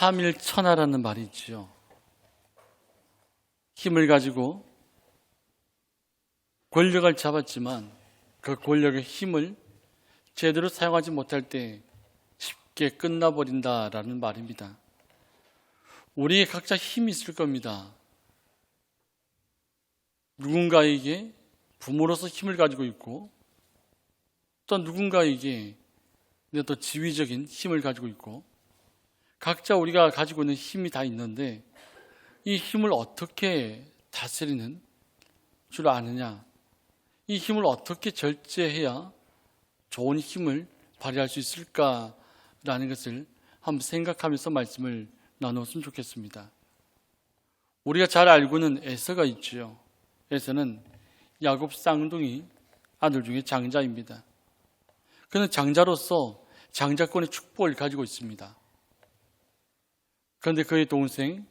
삼일천하라는 말이 있지요. 힘을 가지고 권력을 잡았지만 그 권력의 힘을 제대로 사용하지 못할 때 쉽게 끝나버린다라는 말입니다. 우리의 각자 힘이 있을 겁니다. 누군가에게 부모로서 힘을 가지고 있고 또 누군가에게 또 지위적인 힘을 가지고 있고 각자 우리가 가지고 있는 힘이 다 있는데 이 힘을 어떻게 다스리는 줄 아느냐? 이 힘을 어떻게 절제해야 좋은 힘을 발휘할 수 있을까라는 것을 한번 생각하면서 말씀을 나눴으면 좋겠습니다. 우리가 잘 알고는 에서가 있지요. 에서는 야곱 쌍둥이 아들 중에 장자입니다. 그는 장자로서 장자권의 축복을 가지고 있습니다. 그런데 그의 동생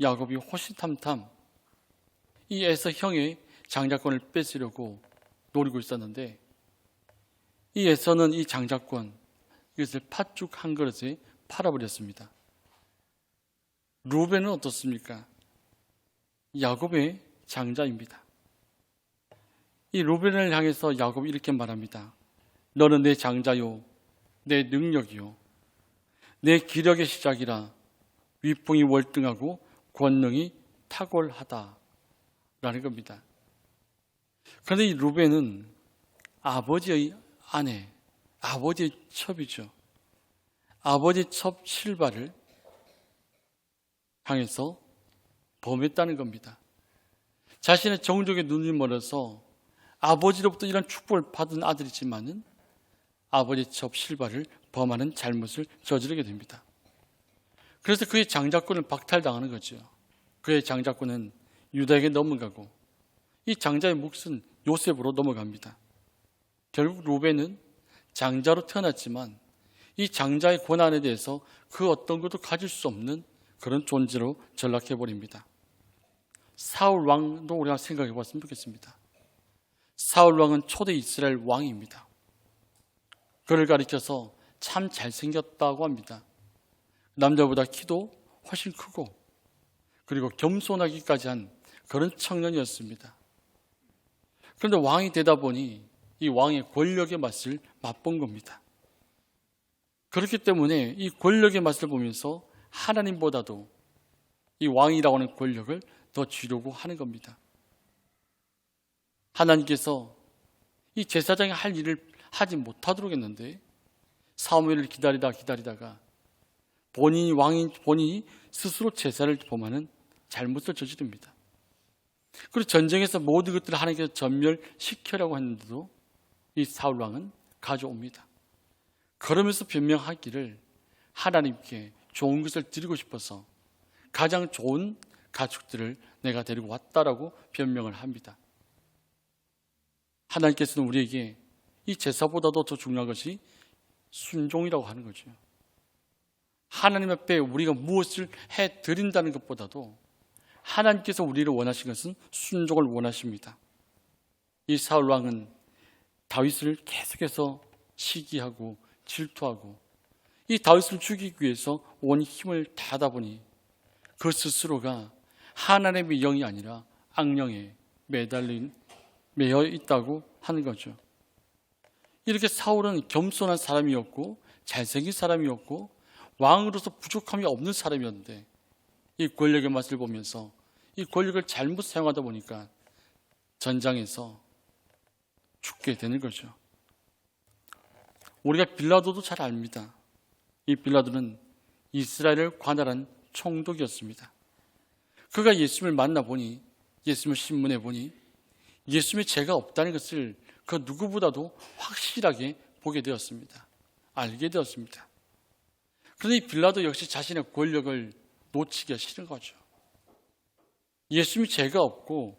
야곱이 호시탐탐 이 에서 형의 장자권을 뺏으려고 노리고 있었는데 이 에서는 이 장자권 이것을 팥죽 한 그릇에 팔아버렸습니다. 루벤은 어떻습니까? 야곱의 장자입니다. 이 루벤을 향해서 야곱이 이렇게 말합니다. 너는 내 장자요, 내 능력이요, 내 기력의 시작이라 위풍이 월등하고 권능이 탁월하다. 라는 겁니다. 그런데 이 루벤은 아버지의 아내, 아버지의 첩이죠. 아버지 첩 실바를 향해서 범했다는 겁니다. 자신의 정족의 눈이 멀어서 아버지로부터 이런 축복을 받은 아들이지만은 아버지 첩 실바를 범하는 잘못을 저지르게 됩니다. 그래서 그의 장자권을 박탈당하는 거죠. 그의 장자권은 유다에게 넘어가고 이 장자의 몫은 요셉으로 넘어갑니다. 결국 루벤은 장자로 태어났지만 이 장자의 고난에 대해서 그 어떤 것도 가질 수 없는 그런 존재로 전락해 버립니다. 사울 왕도 우리가 생각해 봤으면 좋겠습니다. 사울 왕은 초대 이스라엘 왕입니다. 그를 가리켜서 참 잘생겼다고 합니다. 남자보다 키도 훨씬 크고 그리고 겸손하기까지 한 그런 청년이었습니다. 그런데 왕이 되다 보니 이 왕의 권력의 맛을 맛본 겁니다. 그렇기 때문에 이 권력의 맛을 보면서 하나님보다도 이 왕이라고 하는 권력을 더 쥐려고 하는 겁니다. 하나님께서 이 제사장이 할 일을 하지 못하도록 했는데 사무엘을 기다리다 기다리다가 본인이 왕인 본인이 스스로 제사를 범하는 잘못을 저지릅니다. 그리고 전쟁에서 모든 것들을 하나님께서 전멸시켜라고 했는데도 이 사울 왕은 가져옵니다. 그러면서 변명하기를 하나님께 좋은 것을 드리고 싶어서 가장 좋은 가축들을 내가 데리고 왔다라고 변명을 합니다. 하나님께서는 우리에게 이 제사보다도 더 중요한 것이 순종이라고 하는 거죠. 하나님 앞에 우리가 무엇을 해 드린다는 것보다도 하나님께서 우리를 원하신 것은 순종을 원하십니다. 이 사울 왕은 다윗을 계속해서 시기하고 질투하고 이 다윗을 죽이기 위해서 온 힘을 다하다 보니 그 스스로가 하나님의 영이 아니라 악령에 매달린 매여 있다고 하는 거죠. 이렇게 사울은 겸손한 사람이었고 잘생긴 사람이었고 왕으로서 부족함이 없는 사람이었는데 이 권력의 맛을 보면서 이 권력을 잘못 사용하다 보니까 전장에서 죽게 되는 거죠. 우리가 빌라도도 잘 압니다. 이 빌라도는 이스라엘을 관할한 총독이었습니다. 그가 예수님을 만나보니 예수님을 신문해 보니 예수님의 죄가 없다는 것을 그 누구보다도 확실하게 보게 되었습니다. 알게 되었습니다. 이 빌라도 역시 자신의 권력을 놓치기가 싫은 거죠. 예수님이 죄가 없고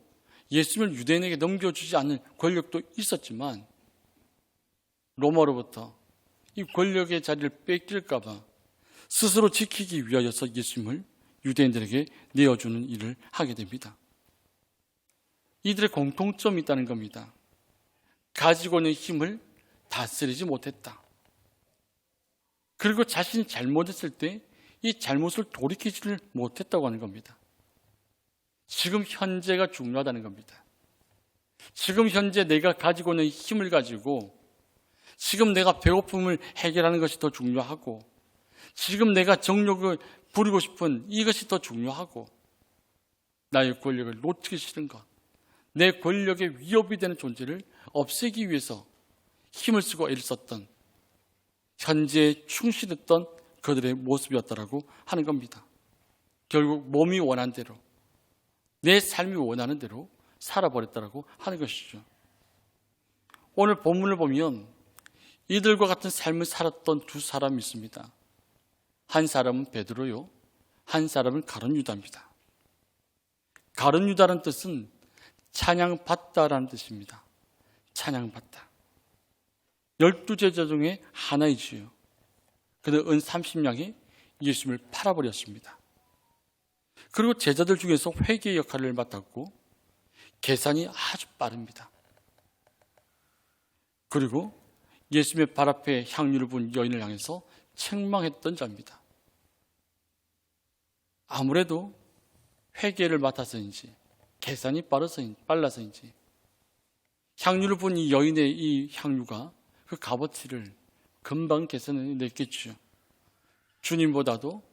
예수님을 유대인에게 넘겨주지 않는 권력도 있었지만 로마로부터 이 권력의 자리를 뺏길까봐 스스로 지키기 위하여서 예수님을 유대인들에게 내어주는 일을 하게 됩니다. 이들의 공통점이 있다는 겁니다. 가지고 있는 힘을 다스리지 못했다. 그리고 자신이 잘못했을 때 이 잘못을 돌이키지를 못했다고 하는 겁니다. 지금 현재가 중요하다는 겁니다. 지금 현재 내가 가지고 있는 힘을 가지고 지금 내가 배고픔을 해결하는 것이 더 중요하고 지금 내가 정욕을 부리고 싶은 이것이 더 중요하고 나의 권력을 놓치기 싫은 것, 내 권력의 위협이 되는 존재를 없애기 위해서 힘을 쓰고 애를 썼던 현재에 충실했던 그들의 모습이었다라고 하는 겁니다. 결국 몸이 원한 대로 내 삶이 원하는 대로 살아버렸다라고 하는 것이죠. 오늘 본문을 보면 이들과 같은 삶을 살았던 두 사람이 있습니다. 한 사람은 베드로요, 한 사람은 가론 유다입니다. 가론 유다라는 뜻은 찬양 받다라는 뜻입니다. 찬양 받다. 열두 제자 중에 하나이지요. 그는 은 30냥에 예수님을 팔아버렸습니다. 그리고 제자들 중에서 회계 역할을 맡았고 계산이 아주 빠릅니다. 그리고 예수님의 발 앞에 향유를 분 여인을 향해서 책망했던 자입니다. 아무래도 회계를 맡아서인지 계산이 빨라서인지 향유를 본 이 여인의 이 향유가 그 값어치를 금방 계산해 냈겠죠. 주님보다도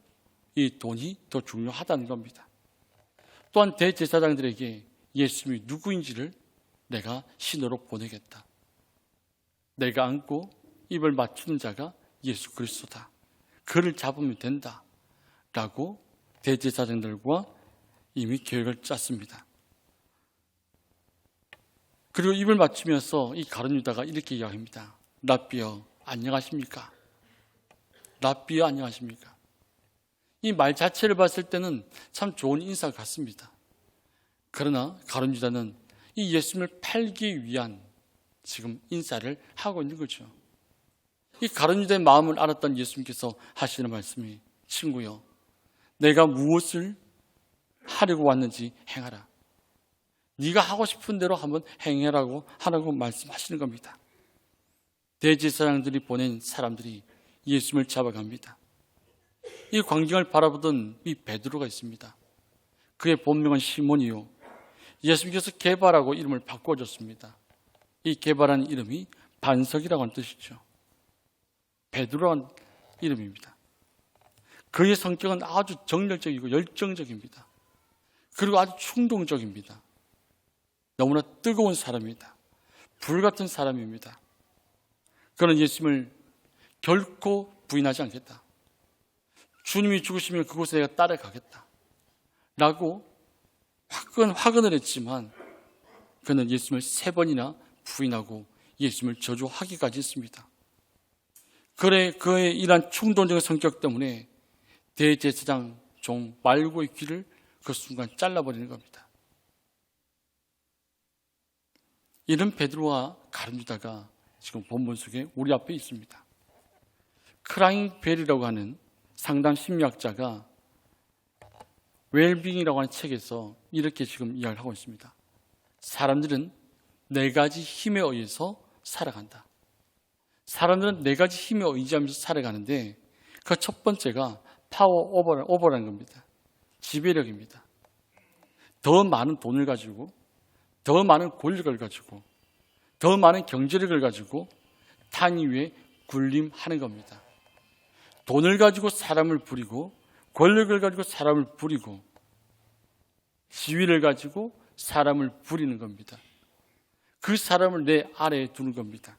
이 돈이 더 중요하다는 겁니다. 또한 대제사장들에게 예수님이 누구인지를 내가 신호로 보내겠다. 내가 안고 입을 맞추는 자가 예수 그리스도다. 그를 잡으면 된다. 라고 대제사장들과 이미 계획을 짰습니다. 그리고 입을 맞추면서 이 가론 유다가 이렇게 이야기합니다. 라비어 안녕하십니까? 라비어 안녕하십니까? 이 말 자체를 봤을 때는 참 좋은 인사 같습니다. 그러나 가론 유다는 이 예수님을 팔기 위한 지금 인사를 하고 있는 거죠. 이 가론 유다의 마음을 알았던 예수님께서 하시는 말씀이 친구여 내가 무엇을 하려고 왔는지 행하라. 네가 하고 싶은 대로 한번 행해라고 하라고 말씀하시는 겁니다. 대제사장들이 보낸 사람들이 예수님을 잡아갑니다. 이 광경을 바라보던 이 베드로가 있습니다. 그의 본명은 시몬이요. 예수님께서 개발하고 이름을 바꿔줬습니다. 이 개발한 이름이 반석이라고 하는 뜻이죠. 베드로란 이름입니다. 그의 성격은 아주 정열적이고 열정적입니다. 그리고 아주 충동적입니다. 너무나 뜨거운 사람입니다. 불 같은 사람입니다. 그는 예수님을 결코 부인하지 않겠다. 주님이 죽으시면 그곳에 내가 따라가겠다. 라고 화근, 화근을 했지만 그는 예수님을 세 번이나 부인하고 예수님을 저주하기까지 했습니다. 그래, 그의 이러한 충동적인 성격 때문에 대제사장 종 말고의 귀를 그 순간 잘라버리는 겁니다. 이런 베드로와 가룟 유다가 지금 본문 속에 우리 앞에 있습니다. 크라잉 벨이라고 하는 상담 심리학자가 웰빙이라고 하는 책에서 이렇게 지금 이야기를 하고 있습니다. 사람들은 네 가지 힘에 의해서 살아간다. 사람들은 네 가지 힘에 의지하면서 살아가는데 그 첫 번째가 파워 오버, 오버라는 겁니다. 지배력입니다. 더 많은 돈을 가지고, 더 많은 권력을 가지고, 더 많은 경제력을 가지고 탄 위에 군림하는 겁니다. 돈을 가지고 사람을 부리고, 권력을 가지고 사람을 부리고, 지위를 가지고 사람을 부리는 겁니다. 그 사람을 내 아래에 두는 겁니다.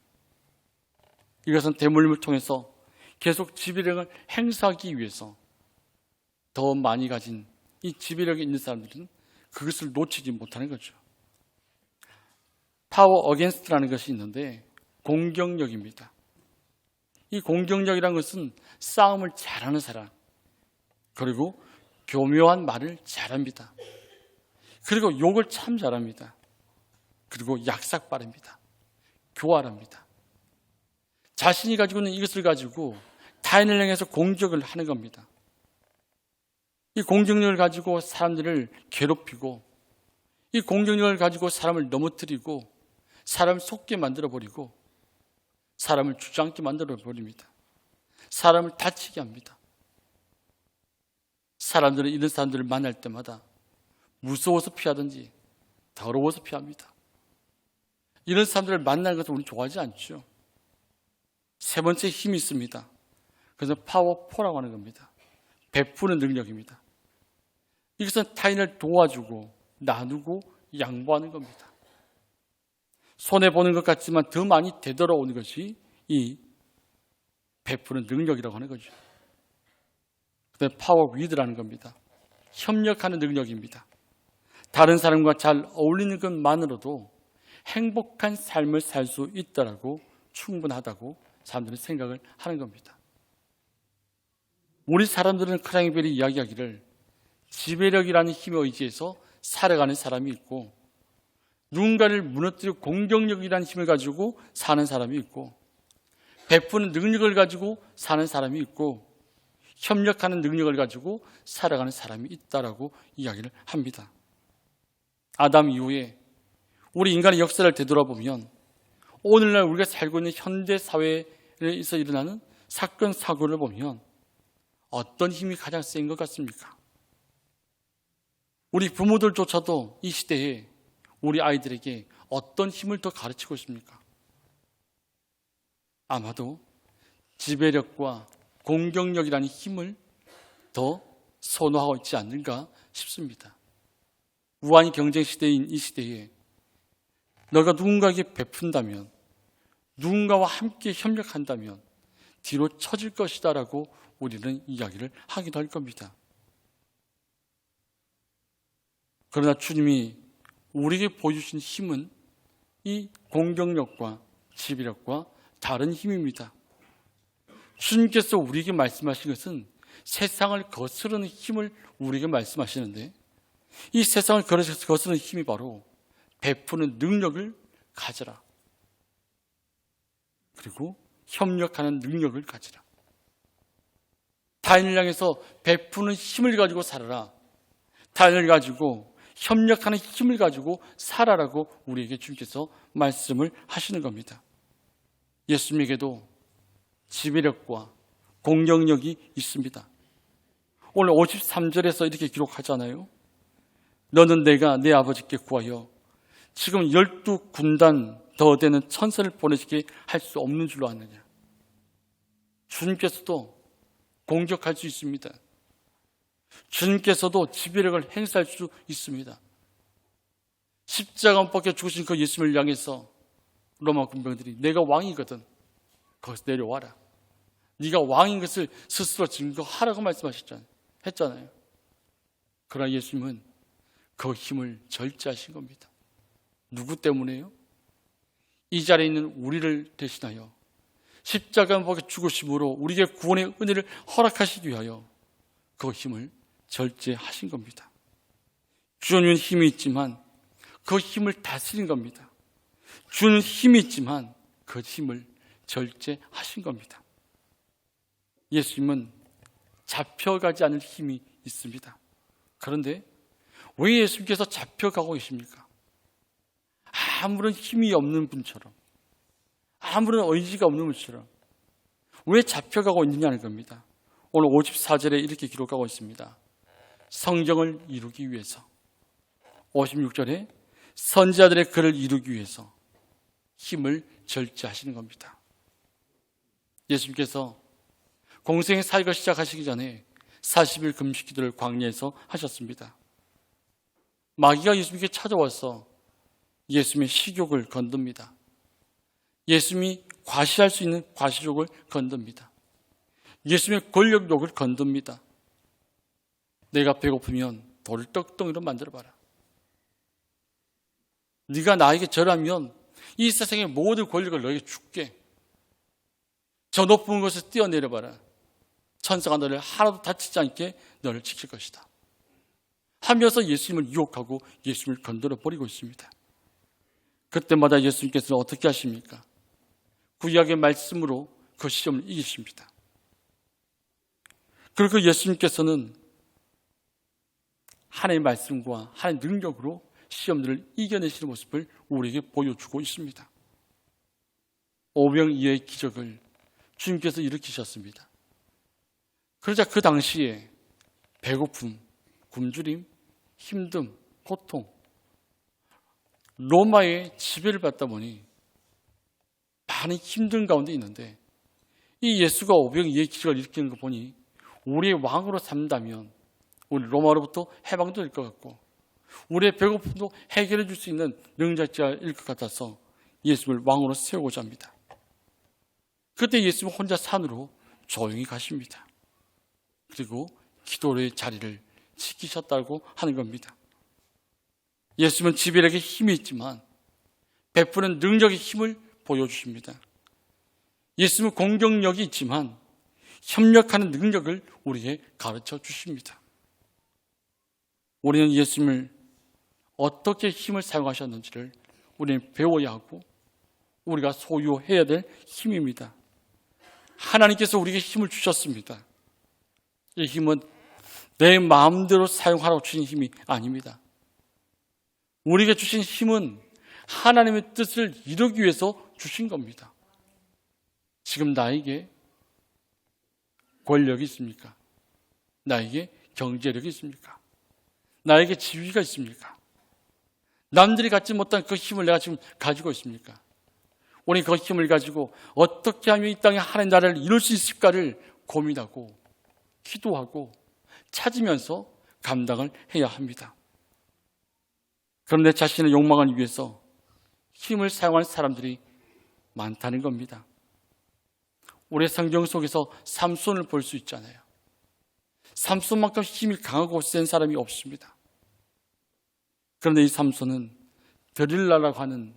이것은 대물림을 통해서 계속 지배력을 행사하기 위해서 더 많이 가진 이 지배력이 있는 사람들은 그것을 놓치지 못하는 거죠. 파워 어겐스트라는 것이 있는데 공격력입니다. 이 공격력이라는 것은 싸움을 잘하는 사람, 그리고 교묘한 말을 잘합니다. 그리고 욕을 참 잘합니다. 그리고 약삭 빠릅니다. 교활합니다. 자신이 가지고 있는 이것을 가지고 타인을 향해서 공격을 하는 겁니다. 이 공격력을 가지고 사람들을 괴롭히고 이 공격력을 가지고 사람을 넘어뜨리고 사람을 속게 만들어 버리고 사람을 주저앉게 만들어 버립니다. 사람을 다치게 합니다. 사람들은 이런 사람들을 만날 때마다 무서워서 피하든지 더러워서 피합니다. 이런 사람들을 만나는 것을 우리는 좋아하지 않죠. 세 번째 힘이 있습니다. 그래서 파워포라고 하는 겁니다. 베푸는 능력입니다. 이것은 타인을 도와주고 나누고 양보하는 겁니다. 손해보는 것 같지만 더 많이 되돌아오는 것이 이 베푸는 능력이라고 하는 거죠. 그 다음에 파워 위드라는 겁니다. 협력하는 능력입니다. 다른 사람과 잘 어울리는 것만으로도 행복한 삶을 살 수 있다라고 충분하다고 사람들은 생각을 하는 겁니다. 우리 사람들은 크라잉벨이 이야기하기를 지배력이라는 힘에 의지해서 살아가는 사람이 있고 누군가를 무너뜨리고 공격력이라는 힘을 가지고 사는 사람이 있고 베푸는 능력을 가지고 사는 사람이 있고 협력하는 능력을 가지고 살아가는 사람이 있다라고 이야기를 합니다. 아담 이후에 우리 인간의 역사를 되돌아보면 오늘날 우리가 살고 있는 현대 사회에서 일어나는 사건 사고를 보면 어떤 힘이 가장 센 것 같습니까? 우리 부모들조차도 이 시대에 우리 아이들에게 어떤 힘을 더 가르치고 있습니까? 아마도 지배력과 공격력이라는 힘을 더 선호하고 있지 않는가 싶습니다. 우한 경쟁 시대인 이 시대에 너가 누군가에게 베푼다면 누군가와 함께 협력한다면 뒤로 처질 것이다라고 우리는 이야기를 하기도 할 겁니다. 그러나 주님이 우리에게 보여주신 힘은 이 공격력과 지배력과 다른 힘입니다. 주님께서 우리에게 말씀하신 것은 세상을 거스르는 힘을 우리에게 말씀하시는데 이 세상을 거스르는 힘이 바로 베푸는 능력을 가져라. 그리고 협력하는 능력을 가지라. 타인을 향해서 베푸는 힘을 가지고 살아라. 타인을 가지고 협력하는 힘을 가지고 살아라고 우리에게 주님께서 말씀을 하시는 겁니다. 예수님에게도 지배력과 공격력이 있습니다. 오늘 53절에서 이렇게 기록하잖아요. 너는 내가 내 아버지께 구하여 지금 열두 군단 더 되는 천사를 보내시게 할 수 없는 줄로 아느냐. 주님께서도 공격할 수 있습니다. 주님께서도 지배력을 행사할 수 있습니다. 십자가 못 박혀 죽으신 그 예수님을 향해서 로마 군병들이 내가 왕이거든. 거기서 내려와라. 네가 왕인 것을 스스로 증거하라고 말씀하셨잖아요. 그러나 예수님은 그 힘을 절제하신 겁니다. 누구 때문에요? 이 자리에 있는 우리를 대신하여 십자가 못 박혀 죽으심으로 우리에게 구원의 은혜를 허락하시기 위하여 그 힘을 절제하신 겁니다. 주는 힘이 있지만 그 힘을 다스린 겁니다. 주는 힘이 있지만 그 힘을 절제하신 겁니다. 예수님은 잡혀가지 않을 힘이 있습니다. 그런데 왜 예수님께서 잡혀가고 계십니까? 아무런 힘이 없는 분처럼, 아무런 의지가 없는 분처럼 왜 잡혀가고 있느냐는 겁니다. 오늘 54절에 이렇게 기록하고 있습니다. 성경을 이루기 위해서. 56절에 선지자들의 글을 이루기 위해서 힘을 절제하시는 겁니다. 예수님께서 공생의 사역을 시작하시기 전에 40일 금식 기도를 광야에서 하셨습니다. 마귀가 예수님께 찾아와서 예수님의 식욕을 건듭니다. 예수님이 과시할 수 있는 과시욕을 건듭니다. 예수님의 권력욕을 건듭니다. 내가 배고프면 돌을 떡덩이로 만들어봐라. 네가 나에게 절하면 이 세상의 모든 권력을 너에게 줄게. 저 높은 곳에서 뛰어내려봐라. 천사가 너를 하나도 다치지 않게 너를 지킬 것이다. 하면서 예수님을 유혹하고 예수님을 건드려 버리고 있습니다. 그때마다 예수님께서는 어떻게 하십니까? 구약의 말씀으로 그 시험을 이기십니다. 그리고 예수님께서는 하나님의 말씀과 하나님의 능력으로 시험들을 이겨내시는 모습을 우리에게 보여주고 있습니다. 오병이어의 기적을 주님께서 일으키셨습니다. 그러자 그 당시에 배고픔, 굶주림, 힘듦, 고통, 로마의 지배를 받다 보니 많은 힘든 가운데 있는데 이 예수가 오병이의 기적을 일으키는 거 보니 우리의 왕으로 삼다면 우리 로마로부터 해방도 될 것 같고 우리의 배고픔도 해결해 줄 수 있는 능력자일 것 같아서 예수를 왕으로 세우고자 합니다. 그때 예수는 혼자 산으로 조용히 가십니다. 그리고 기도의 자리를 지키셨다고 하는 겁니다. 예수는 지배력에 힘이 있지만 베푸는 능력의 힘을 보여주십니다. 예수는 공격력이 있지만 협력하는 능력을 우리에게 가르쳐 주십니다. 우리는 예수님을 어떻게 힘을 사용하셨는지를 우리는 배워야 하고 우리가 소유해야 될 힘입니다. 하나님께서 우리에게 힘을 주셨습니다. 이 힘은 내 마음대로 사용하라고 주신 힘이 아닙니다. 우리에게 주신 힘은 하나님의 뜻을 이루기 위해서 주신 겁니다. 지금 나에게 권력이 있습니까? 나에게 경제력이 있습니까? 나에게 지위가 있습니까? 남들이 갖지 못한 그 힘을 내가 지금 가지고 있습니까? 우리 그 힘을 가지고 어떻게 하면 이 땅에 하나님 나라를 이룰 수 있을까를 고민하고 기도하고 찾으면서 감당을 해야 합니다. 내 자신의 욕망을 위해서 힘을 사용하는 사람들이 많다는 겁니다. 우리 성경 속에서 삼손을 볼 수 있잖아요. 삼손만큼 힘이 강하고 센 사람이 없습니다. 그런데 이 삼손은 드릴라라고 하는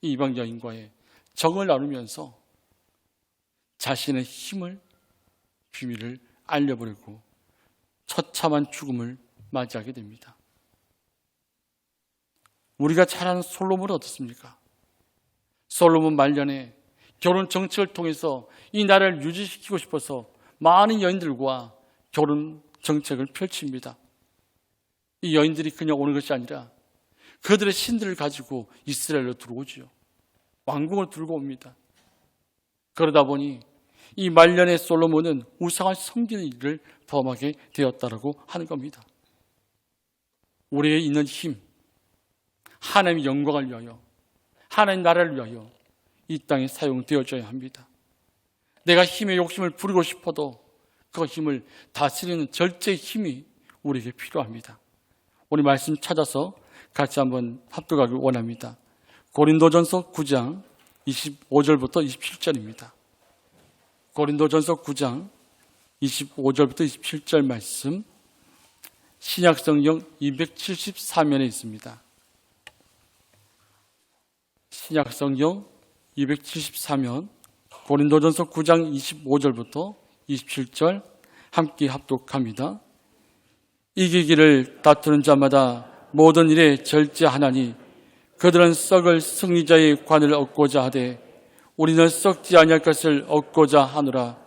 이 이방 여인과의 정을 나누면서 자신의 힘을 비밀을 알려버리고 처참한 죽음을 맞이하게 됩니다. 우리가 잘 아는 솔로몬은 어떻습니까? 솔로몬 말년에 결혼 정책을 통해서 이 나라를 유지시키고 싶어서 많은 여인들과 결혼 정책을 펼칩니다. 이 여인들이 그냥 오는 것이 아니라 그들의 신들을 가지고 이스라엘로 들어오지요. 왕궁을 들고 옵니다. 그러다 보니 이 말년의 솔로몬은 우상을 섬기는 일을 범하게 되었다라고 하는 겁니다. 우리에 있는 힘, 하나님의 영광을 위하여, 하나님 나라를 위하여 이 땅에 사용되어져야 합니다. 내가 힘의 욕심을 부리고 싶어도 그 힘을 다스리는 절제의 힘이 우리에게 필요합니다. 우리 말씀 찾아서 같이 한번 합독하기 원합니다. 고린도전서 9장 25절부터 27절입니다. 고린도전서 9장 25절부터 27절 말씀 신약성경 274면에 있습니다. 신약성경 274면 고린도전서 9장 25절부터 27절 함께 합독합니다. 이기기를 다투는 자마다 모든 일에 절제하나니 그들은 썩을 승리자의 관을 얻고자 하되 우리는 썩지 아니할 것을 얻고자 하노라.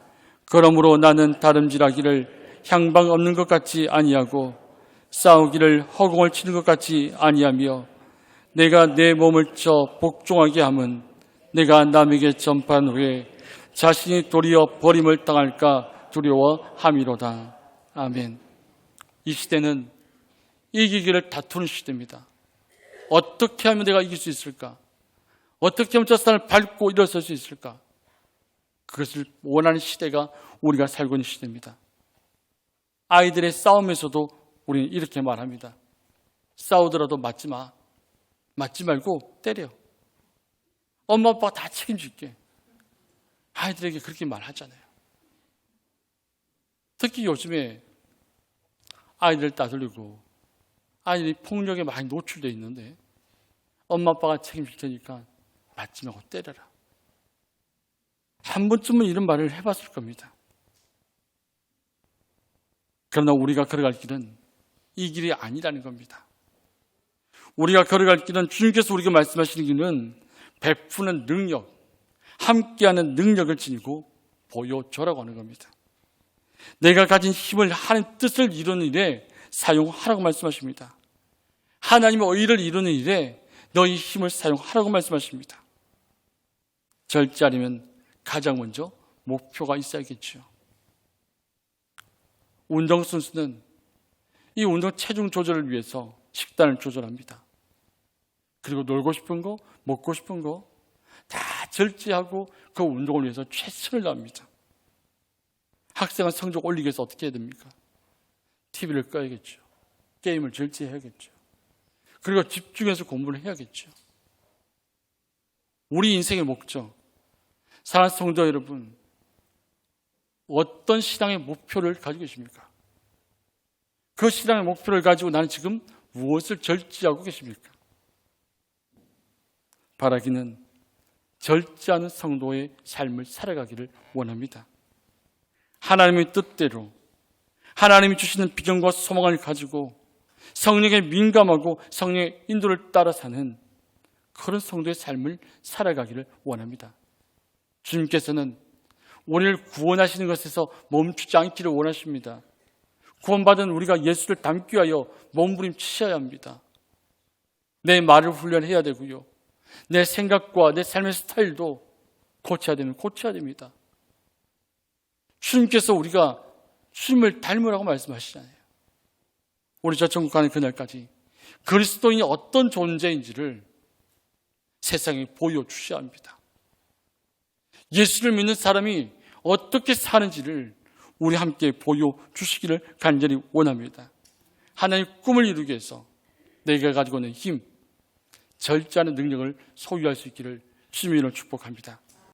그러므로 나는 다름질하기를 향방 없는 것 같이 아니하고 싸우기를 허공을 치는 것 같이 아니하며 내가 내 몸을 쳐 복종하게 함은 내가 남에게 전파한 후에 자신이 도리어 버림을 당할까 두려워함이로다. 아멘. 이 시대는 이기기를 다투는 시대입니다. 어떻게 하면 내가 이길 수 있을까? 어떻게 하면 저 산을 밟고 일어설 수 있을까? 그것을 원하는 시대가 우리가 살고 있는 시대입니다. 아이들의 싸움에서도 우리는 이렇게 말합니다. 싸우더라도 맞지 마. 맞지 말고 때려. 엄마 아빠가 다 책임질게. 아이들에게 그렇게 말하잖아요. 특히 요즘에 아이들 따돌리고 아이들이 폭력에 많이 노출되어 있는데 엄마 아빠가 책임질 테니까 맞지 말고 때려라. 한 번쯤은 이런 말을 해봤을 겁니다. 그러나 우리가 걸어갈 길은 이 길이 아니라는 겁니다. 우리가 걸어갈 길은 주님께서 우리가 말씀하시는 길은 베푸는 능력, 함께하는 능력을 지니고 보여줘라고 하는 겁니다. 내가 가진 힘을 하는 뜻을 이루는 일에 사용하라고 말씀하십니다. 하나님의 의를 이루는 일에 너희 힘을 사용하라고 말씀하십니다. 절제하려면 가장 먼저 목표가 있어야겠죠. 운동선수는 이 운동 체중 조절을 위해서 식단을 조절합니다. 그리고 놀고 싶은 거, 먹고 싶은 거 다 절제하고 그 운동을 위해서 최선을 다합니다. 학생은 성적 올리기 위해서 어떻게 해야 됩니까? TV를 꺼야겠죠. 게임을 절제해야겠죠. 그리고 집중해서 공부를 해야겠죠. 우리 인생의 목적, 사랑하는 성도 여러분, 어떤 신앙의 목표를 가지고 계십니까? 그 신앙의 목표를 가지고 나는 지금 무엇을 절제하고 계십니까? 바라기는 절제하는 성도의 삶을 살아가기를 원합니다. 하나님의 뜻대로 하나님이 주시는 비전과 소망을 가지고 성령에 민감하고 성령의 인도를 따라 사는 그런 성도의 삶을 살아가기를 원합니다. 주님께서는 우리를 구원하시는 것에서 멈추지 않기를 원하십니다. 구원받은 우리가 예수를 닮기 위하여 몸부림치셔야 합니다. 내 말을 훈련해야 되고요. 내 생각과 내 삶의 스타일도 고쳐야 되면 고쳐야 됩니다. 주님께서 우리가 주님을 닮으라고 말씀하시잖아요. 우리 저 천국 가는 그날까지 그리스도인이 어떤 존재인지를 세상에 보여주셔야 합니다. 예수를 믿는 사람이 어떻게 사는지를 우리 함께 보여주시기를 간절히 원합니다. 하나님 꿈을 이루기 위해서 내가 가지고 있는 힘, 절제하는 능력을 소유할 수 있기를 주님으로 축복합니다.